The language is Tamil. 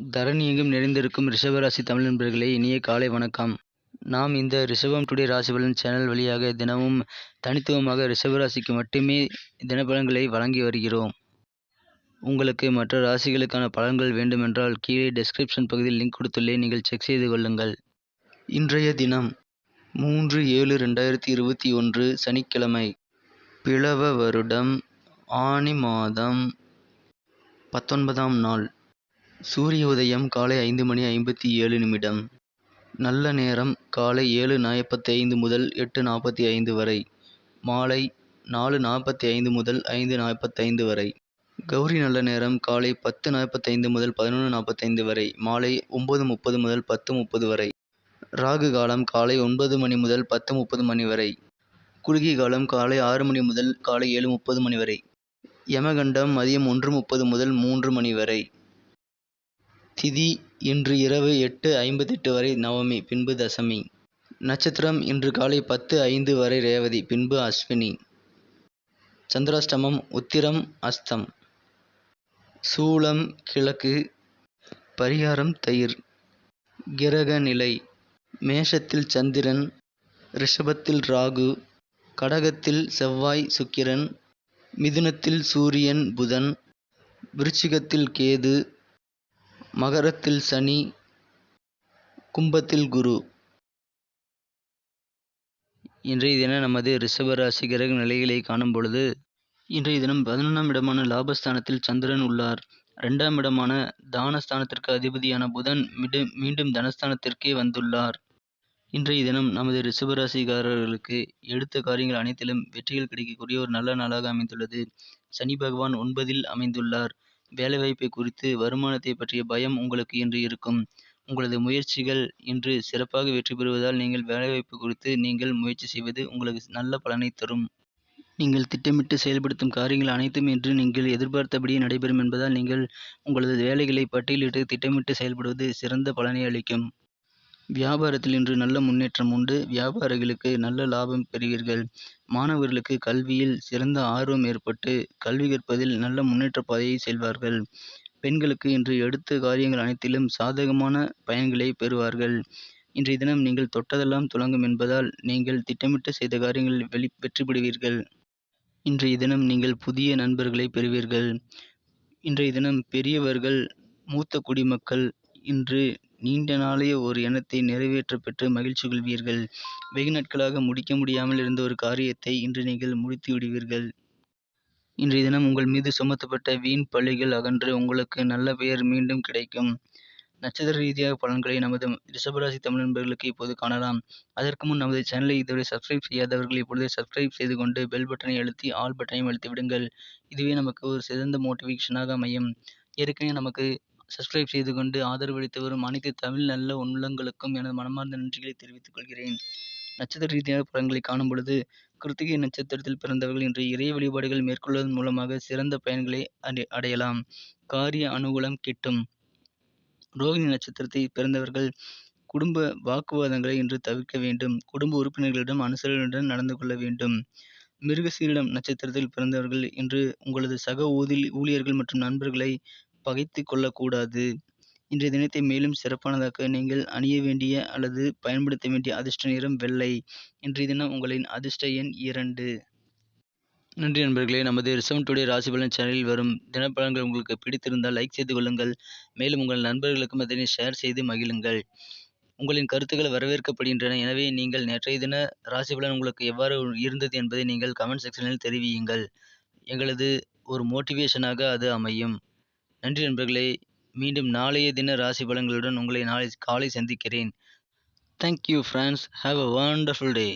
தரணி எங்கும் நிறைந்திருக்கும் ரிஷபராசி தமிழ் நண்பர்களே இனிய காலை வணக்கம். நாம் இந்த ரிஷபம் டுடே ராசி பலன் சேனல் வழியாக தினமும் தனித்துவமாக ரிஷபராசிக்கு மட்டுமே தினபலன்களை வழங்கி வருகிறோம். உங்களுக்கு மற்ற ராசிகளுக்கான பலன்கள் வேண்டுமென்றால் கீழே டெஸ்கிரிப்ஷன் பகுதியில் லிங்க் கொடுத்துள்ளே நீங்கள் செக் செய்து கொள்ளுங்கள். இன்றைய தினம் மூன்று ஏழு ரெண்டாயிரத்தி இருபத்தி ஒன்று சனிக்கிழமை பிளவ வருடம் ஆனி மாதம் பத்தொன்பதாம் நாள். சூரிய உதயம் காலை ஐந்து மணி ஐம்பத்தி ஏழு நிமிடம். நல்ல நேரம் காலை ஏழு நாற்பத்தி ஐந்து முதல் எட்டு நாற்பத்தி ஐந்து வரை. மாலை நாலு நாற்பத்தி ஐந்து முதல் ஐந்து நாற்பத்தைந்து வரை. கௌரி நல்ல நேரம் காலை பத்து நாற்பத்தைந்து முதல் பதினொன்று நாற்பத்தைந்து வரை. மாலை ஒம்பது முப்பது முதல் பத்து முப்பது வரை. ராகு காலம் காலை ஒன்பது மணி முதல் பத்து முப்பது மணி வரை. குறுகிய காலம் காலை ஆறு மணி முதல் காலை ஏழு முப்பது மணி வரை. யமகண்டம் மதியம் ஒன்று முப்பது முதல் மூன்று மணி வரை. திதி இன்று இரவு எட்டு ஐம்பத்தெட்டு வரை நவமி பின்பு தசமி. நட்சத்திரம் இன்று காலை பத்து ஐந்து வரை ரேவதி பின்பு அஸ்வினி. சந்திராஷ்டமம் உத்திரம் அஸ்தம். சூலம் கிழக்கு பரிகாரம் தயிர். கிரக நிலை மேஷத்தில் சந்திரன் ரிஷபத்தில் ராகு கடகத்தில் செவ்வாய் சுக்கிரன் மிதுனத்தில் சூரியன் புதன் விருச்சிகத்தில் கேது மகரத்தில் சனி கும்பத்தில் குரு. இன்றைய தினம் நமது ரிஷபராசி கிரக நிலைகளை காணும் பொழுது இன்றைய தினம் பதினொன்றாம் இடமான லாபஸ்தானத்தில் சந்திரன் உள்ளார். இரண்டாம் இடமான தானஸ்தானத்திற்கு அதிபதியான புதன் மீண்டும் மீண்டும் தனஸ்தானத்திற்கே வந்துள்ளார். இன்றைய தினம் நமது ரிஷபராசிக்காரர்களுக்கு எடுத்த காரியங்கள் அனைத்திலும் வெற்றிகள் கிடைக்கக்கூடிய ஒரு நல்ல நாளாக அமைந்துள்ளது. சனி பகவான் ஒன்பதில் அமைந்துள்ளார். வேலைவாய்ப்பை குறித்து வருமானத்தை பற்றிய பயம் உங்களுக்கு இன்று இருக்கும். உங்களது முயற்சிகள் இன்று சிறப்பாக வெற்றி பெறுவதால் நீங்கள் வேலைவாய்ப்பு குறித்து நீங்கள் முயற்சி செய்வது உங்களுக்கு நல்ல பலனை தரும். நீங்கள் திட்டமிட்டு செயல்படுத்தும் காரியங்கள் அனைத்தும் இன்று நீங்கள் எதிர்பார்த்தபடியே நடைபெறும் என்பதால் நீங்கள் உங்களது வேலைகளை பட்டியலிட்டு திட்டமிட்டு செயல்படுவது சிறந்த பலனை அளிக்கும். வியாபாரத்தில் இன்று நல்ல முன்னேற்றம் உண்டு. வியாபாரிகளுக்கு நல்ல லாபம் பெறுவீர்கள். மாணவர்களுக்கு கல்வியில் சிறந்த ஆர்வம் ஏற்பட்டு கல்வி கற்பதில் நல்ல முன்னேற்ற பாதையை செல்வார்கள். பெண்களுக்கு இன்று எடுத்த காரியங்கள் அனைத்திலும் சாதகமான பயன்களை பெறுவார்கள். இன்றைய தினம் நீங்கள் தொட்டதெல்லாம் துலங்கும் என்பதால் நீங்கள் திட்டமிட்டு செய்த காரியங்களில் வெளி வெற்றி பெறுவீர்கள் இன்றைய தினம் நீங்கள் புதிய நண்பர்களை பெறுவீர்கள். இன்றைய தினம் பெரியவர்கள் மூத்த குடிமக்கள் இன்று நீண்ட நாளைய ஒரு எண்ணத்தை நிறைவேற்ற பெற்று மகிழ்ச்சி கொள்வீர்கள். வெகு நாட்களாக முடிக்க முடியாமல் இருந்த ஒரு காரியத்தை இன்று நீங்கள் முடித்து விடுவீர்கள். இன்றைய தினம் உங்கள் மீது சுமத்தப்பட்ட வீண் பழிகள் அகன்று உங்களுக்கு நல்ல பெயர் மீண்டும் கிடைக்கும். நட்சத்திர ரீதியாக பலன்களை நமது ரிஷபராசி தமிழ் நண்பர்களுக்கு இப்போது காணலாம். அதற்கு முன் நமது சேனலை இதுவரை சப்ஸ்கிரைப் செய்யாதவர்கள் இப்பொழுது சப்ஸ்கிரைப் செய்து கொண்டு பெல் பட்டனை அழுத்தி ஆல் பட்டனையும் அழுத்தி விடுங்கள். இதுவே நமக்கு ஒரு சிறந்த மோட்டிவேஷனாக அமையும். ஏற்கனவே நமக்கு சப்ஸ்கிரைப் செய்து கொண்டு ஆதரவளித்து வரும் அனைத்து தமிழ் நல்ல உள்ளங்களுக்கும் எனது மனமார்ந்த நன்றிகளை தெரிவித்துக் கொள்கிறேன். நட்சத்திர ரீதியான பலன்களை காணும் பொழுது கிருத்திகை நட்சத்திரத்தில் பிறந்தவர்கள் இன்று இறை வழிபாடுகள் மேற்கொள்வதன் மூலமாக சிறந்த பயன்களை அடை அடையலாம். காரிய அனுகூலம் கிட்டும். ரோகிணி நட்சத்திரத்தை பிறந்தவர்கள் குடும்ப வாக்குவாதங்களை இன்று தவிர்க்க வேண்டும். குடும்ப உறுப்பினர்களிடம் அனுசரணையுடன் நடந்து கொள்ள வேண்டும். மிருகசீரிடம் நட்சத்திரத்தில் பிறந்தவர்கள் இன்று உங்களது சக ஊதில் ஊழியர்கள் மற்றும் நண்பர்களை பகைத்து கொள்ளக்கூடாது. இன்றைய தினத்தை மேலும் சிறப்பானதாக்க நீங்கள் அணிய வேண்டிய அல்லது பயன்படுத்த வேண்டிய அதிர்ஷ்ட நிறம் வெள்ளை. இன்றைய தினம் உங்களின் அதிர்ஷ்ட எண் இரண்டு. நன்றி நண்பர்களே நமது ரிசவன் டுடே ராசி பலன் சேனலில் வரும் தினப்பலன்கள் உங்களுக்கு பிடித்திருந்தால் லைக் செய்து கொள்ளுங்கள். மேலும் உங்கள் நண்பர்களுக்கும் அதனை ஷேர் செய்து மகிழுங்கள். உங்களின் கருத்துக்கள் வரவேற்கப்படுகின்றன. எனவே நீங்கள் நேற்றைய தின ராசி பலன் உங்களுக்கு எவ்வாறு இருந்தது என்பதை நீங்கள் கமெண்ட் செக்ஷனில் தெரிவியுங்கள். எங்களது ஒரு மோட்டிவேஷனாக அது அமையும். நன்றி நண்பர்களே. மீண்டும் நாளைய தின ராசி பலன்களுடன் உங்களை நாளை காலை சந்திக்கிறேன். Thank you friends have a wonderful day